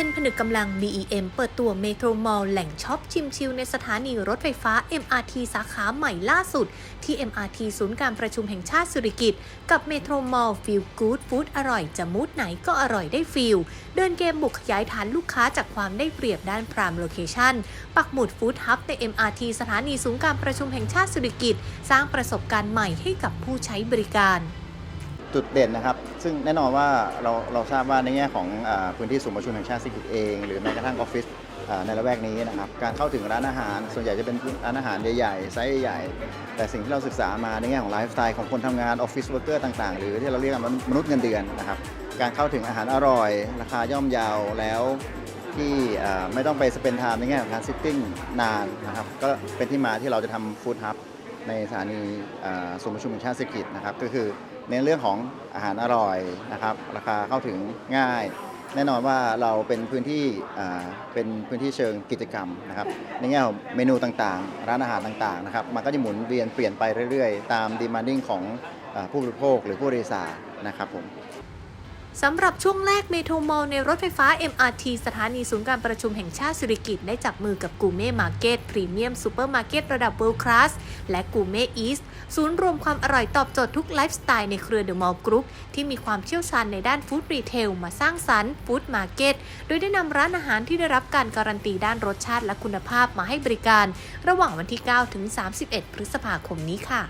นึกกำลัง BEM เปิดตัวเมโทรมอลแหล่งช็อปชิมชิลในสถานีรถไฟฟ้า MRT สาขาใหม่ล่าสุด ที่ MRT ศูนย์การประชุมแห่งชาติสุริกิตกับเมโทรมอลฟิลกู๊ดฟู้ดอร่อยจะมูดไหนก็อร่อยได้ฟิลเดินเกมบุกขยายฐานลูกค้าจากความได้เปรียบด้านพรามโลเคชั่นปักหมุดฟู้ดฮับใน MRT สถานีศูนย์การประชุมแห่งชาติสุริกิตสร้างประสบการณ์ใหม่ให้กับผู้ใช้บริการ จุดเด่นนะครับ ซึ่งแน่นอนว่าเราเราทราบว่าในแง่ของอพื้นที่ศูนย์ประชุมแห่งชาติสิกิจเอง หรือแม้กระทั่งออฟฟิศในละแวกนี้นะครับ การเข้าถึงร้านอาหาร ส่วนใหญ่จะเป็นร้านอาหารใหญ่ๆไซส์ใหญ่ๆแต่สิ่งที่เราศึกษามาในแง่ของไลฟ์สไตล์ของคนทำงานออฟฟิศเวิร์กเกอร์ต่างๆ หรือที่เราเรียกกันว่ามนุษย์เงินเดือนนะครับ การเข้าถึงอาหารอร่อย ราคาย่อมเยาวแล้วที่ไม่ต้องไปสเปนไทม์ในแง่ของการซิตติ้งนานนะครับ ก็เป็นที่มาที่เราจะทำฟู้ดฮับ ในสถานีศูนย์ประชุมแห่งชาติเศรษฐกิจนะครับ ก็คือในเรื่องของอาหารอร่อยนะครับ ราคาเข้าถึงง่าย แน่นอนว่าเราเป็นพื้นที่เป็นพื้นที่เชิงกิจกรรมนะครับ ในแง่ของเมนูต่างๆ ร้านอาหารต่างๆนะครับ มันก็จะหมุนเวียนเปลี่ยนไปเรื่อยๆ ตามดีมา n ดิ้งของผู้บริโภคหรือผู้โดยสารนะครับผม สำหรับช่วงแรกเมโทรมอลในรถไฟฟ้า MRT สถานีศูนย์การประชุมแห่งชาติสุริกิตได้จับมือกับกูเม่มาร์เก็ตพรีเมียมซูเปอร์มาร์เก็ตระดับเวิลด์คลาสและกูเม่อีสศูนย์รวมความอร่อยตอบโจทย์ทุกไลฟ์สไตล์ในเครือเดอะมอลล์กรุ๊ปที่มีความเชี่ยวชาญในด้านฟู้ดรีเทลมาสร้างสรรค์ฟู้ดมาร์เก็ตโดยได้นำร้านอาหารที่ได้รับการการันตีด้านรสชาติและคุณภาพมาให้บริการ ระหว่างวันที่ 9 ถึง 31 พฤษภาคมนี้ค่ะ